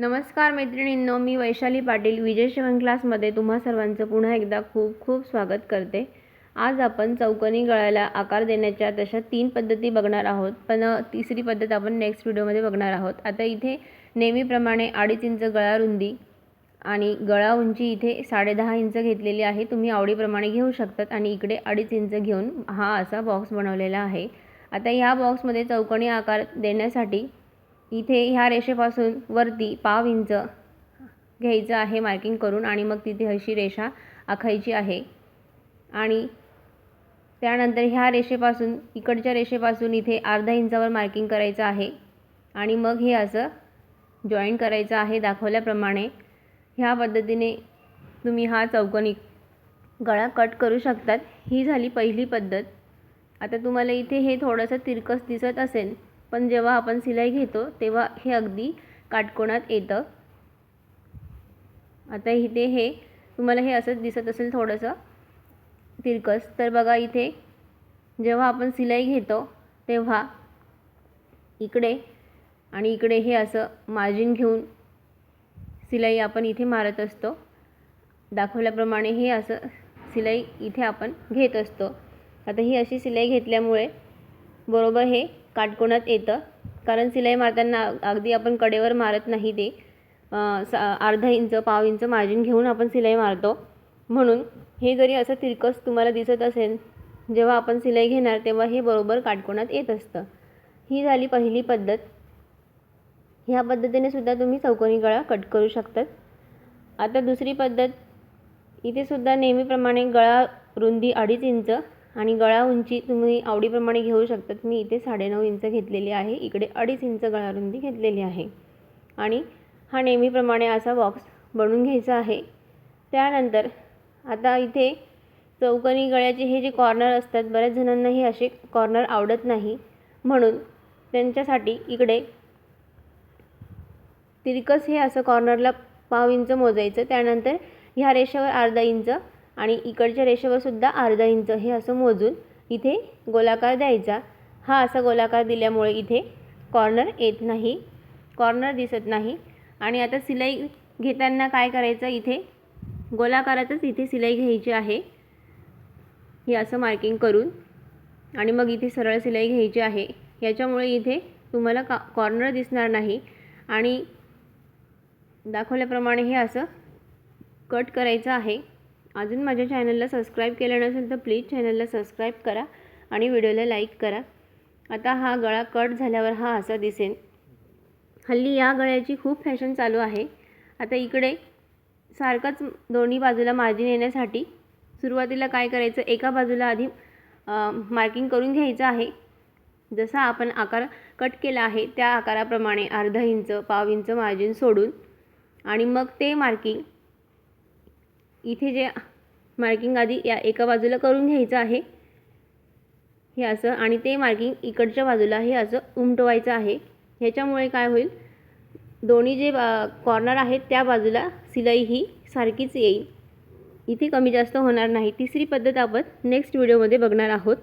नमस्कार मैत्रिणींनो मी वैशाली पाटील विजय शिवण क्लासमध्ये तुम्हा सर्वांचं पुन्हा एकदा खूप खूप स्वागत करते. आज आपण चौकनी गळ्याला आकार देण्याच्या तशा तीन पद्धती बघणार आहोत पण तिसरी पद्धत आपण नेक्स्ट व्हिडिओमध्ये बघणार आहोत. आता इथे नेहमीप्रमाणे अडीच इंच गळा रुंदी आणि गळा उंची इथे साडेदहा इंच घेतलेली आहे. तुम्ही आवडीप्रमाणे घेऊ शकतात आणि इकडे अडीच इंच घेऊन हा असा बॉक्स बनवलेला आहे. आता ह्या बॉक्समध्ये चौकणी आकार देण्यासाठी इथे ह्या रेषेपासून वरती पाव इंच घ्यायचं आहे मार्किंग करून आणि मग तिथे अशी रेषा आखायची आहे. आणि त्यानंतर ह्या रेषेपासून इकडच्या रेषेपासून इथे अर्धा इंचावर मार्किंग करायचं आहे. आणि मग हे असं जॉईन करायचं आहे दाखवल्याप्रमाणे. ह्या पद्धतीने तुम्ही हा चौकोनी गळा कट करू शकतात. ही झाली पहिली पद्धत. आता तुम्हाला इथे हे थोडंसं तिरकस दिसत असेल पण जेव्हा आपण सिलाई घेतो तेव्हा हे अगदी काटकोणात येतं. आता इथे हे तुम्हाला हे असंच दिसत असेल थोडंसं तिरकस. तर बघा इथे जेव्हा आपण सिलाई घेतो तेव्हा इकडे आणि इकडे हे असं मार्जिन घेऊन सिलाई आपण इथे मारत असतो. दाखवल्याप्रमाणे हे असं सिलाई इथे आपण घेत असतो. आता ही अशी सिलाई घेतल्यामुळे बरोबर हे काटकोनात येतं. कारण सिलाई मारताना अगदी आपण कडेवर मारत नाही ते. सा अर्धा इंच पाव इंच मार्जिन घेऊन आपण सिलाई मारतो. म्हणून हे जरी असं तिरकस तुम्हाला दिसत असेल जेव्हा आपण सिलाई घेणार तेव्हा हे बरोबर काटकोनात येत असतं. ही झाली पहिली पद्धत. ह्या पद्धतीने सुद्धा तुम्ही चौकोनी गळा कट करू शकतात. आता दुसरी पद्धत. इथे सुद्धा नेहमीप्रमाणे गळा रुंदी अडीच इंच आणि गळा उंची तुम्ही आवडीप्रमाणे घेऊ शकतात मी इथे साडेनऊ इंच घेतलेली आहे. इकडे अडीच इंच गळा रुंदी घेतलेली आहे. आणि हा नेहमीप्रमाणे असा बॉक्स बनवून घ्यायचा आहे. त्यानंतर आता इथे चौकनी गळ्याचे हे जे कॉर्नर असतात बऱ्याच जणांना हे असे कॉर्नर आवडत नाही. म्हणून त्यांच्यासाठी इकडे तिरकस हे असं कॉर्नरला पाव इंच मोजायचं. त्यानंतर ह्या रेषेवर अर्धा इंच आणि इकडच्या रेषेवरसुद्धा अर्धा इंच हे असं मोजून इथे गोलाकार द्यायचा. हा असा गोलाकार दिल्यामुळे इथे कॉर्नर येत नाही. कॉर्नर दिसत नाही. आणि आता सिलाई घेताना काय करायचं? इथे गोलाकारातच इथे सिलाई घ्यायची आहे. हे असं मार्किंग करून. आणि मग इथे सरळ सिलाई घ्यायची आहे. याच्यामुळे इथे तुम्हाला का कॉर्नर दिसणार नाही. आणि दाखवल्याप्रमाणे हे असं कट करायचं आहे. अजून माझ्या चॅनलला सबस्क्राईब केलं नसेल तर प्लीज चॅनलला सबस्क्राईब करा आणि व्हिडिओला लाईक करा. आता हा गळा कट झाल्यावर हा असा दिसेल हल्ली या गळ्याची खूप फॅशन चालू आहे. आता इकडे सारखंच दोन्ही बाजूला मार्जिन येण्यासाठी सुरुवातीला काय करायचं एका बाजूला आधी मार्किंग करून घ्यायचं आहे. जसा आपण आकार कट केला आहे त्या आकाराप्रमाणे अर्धा इंच पाव इंच मार्जिन सोडून आणि मग ते मार्किंग इथे जे मार्किंग आधी या एका बाजूला करून घ्यायचं आहे. हे असं आणि ते मार्किंग इकडच्या बाजूला हे असं उमटवायचं आहे. ह्याच्यामुळे काय होईल? दोन्ही जे कॉर्नर आहेत त्या बाजूला सिलाई ही सारखीच येईल. इथे कमी जास्त होणार नाही. तिसरी पद्धत आपण नेक्स्ट व्हिडिओमध्ये बघणार आहोत.